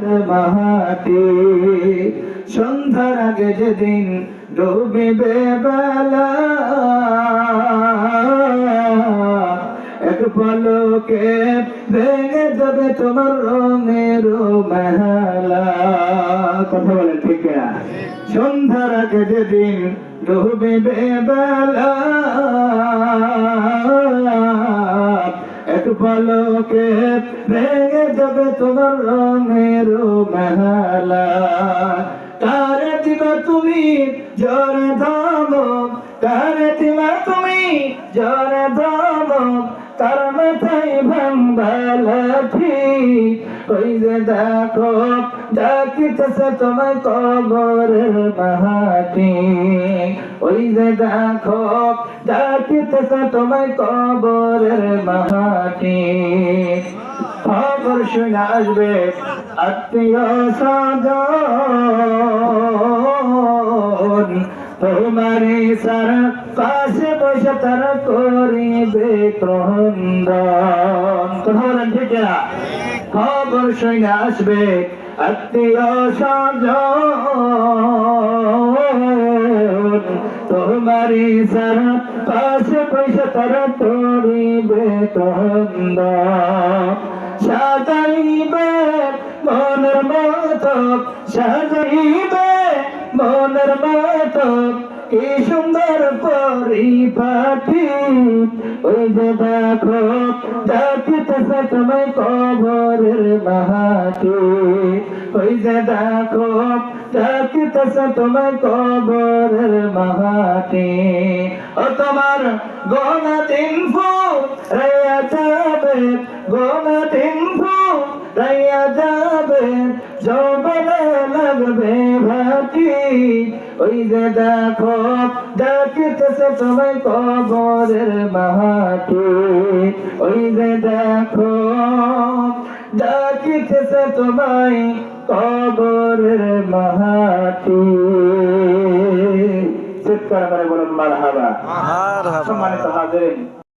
মাহাটি সন্ধ্যার আগে যেদিন ডুবিবে বেলা। এক পলকে ভেঙে যাবে তোমার রঙের মেলা। কথা বলেন ঠিক সন্ধ্যার আগে যেদিন ডুবিবে বেলা। পলকে ভেঙে যাবে তোমার রঙের মেলা। তারে দিবা তুমি জরে ধমক, তারে দিবা তুমি জরে ধমক, তার মাথায় ভাঙ্গালাঠি ওই যে দেখো ডাকিতেছে তোমায় কবরের মাহাটি। ওই যে দেখো ডাকিতেছে তোমায় কবরের মাহাটি খবর শুনে আসবে আত্মীয় স্বজন। তোমারে সারা পাশে বসে তারা করিবে ক্রন্দন। কথা বলেন ঠিক খবর শুনে আসবে আত্মীয় স্বজন। তোমারি সারা পাশে পয়সা তারা করিবে ক্রন্দন সাজাইবে মনের মতো, সাজাইবে মনের মতো, কি সুন্দর পরিপাটি। ওই যে দেখো ডাকিতেছে তোমায় কবরের মাহাটি। যে দেখো ডাকিতেছে তোমায় কবরের মাহাটি ও তোমার গোনা দিন ফু রাইয়া যাবে, গোনা দিন ফু রাইয়া যাবে, যৌবনে লাগবে ভাটি। ওই যে দেখো ডাকিতেছে তোমায় কবরের মাহাটি ওই যে দেখো ডাকিতেছে তোমায় কবরের মাহাতি চিৎকার করে বলুন মারহাবা। সম্মানিত হাজিরিন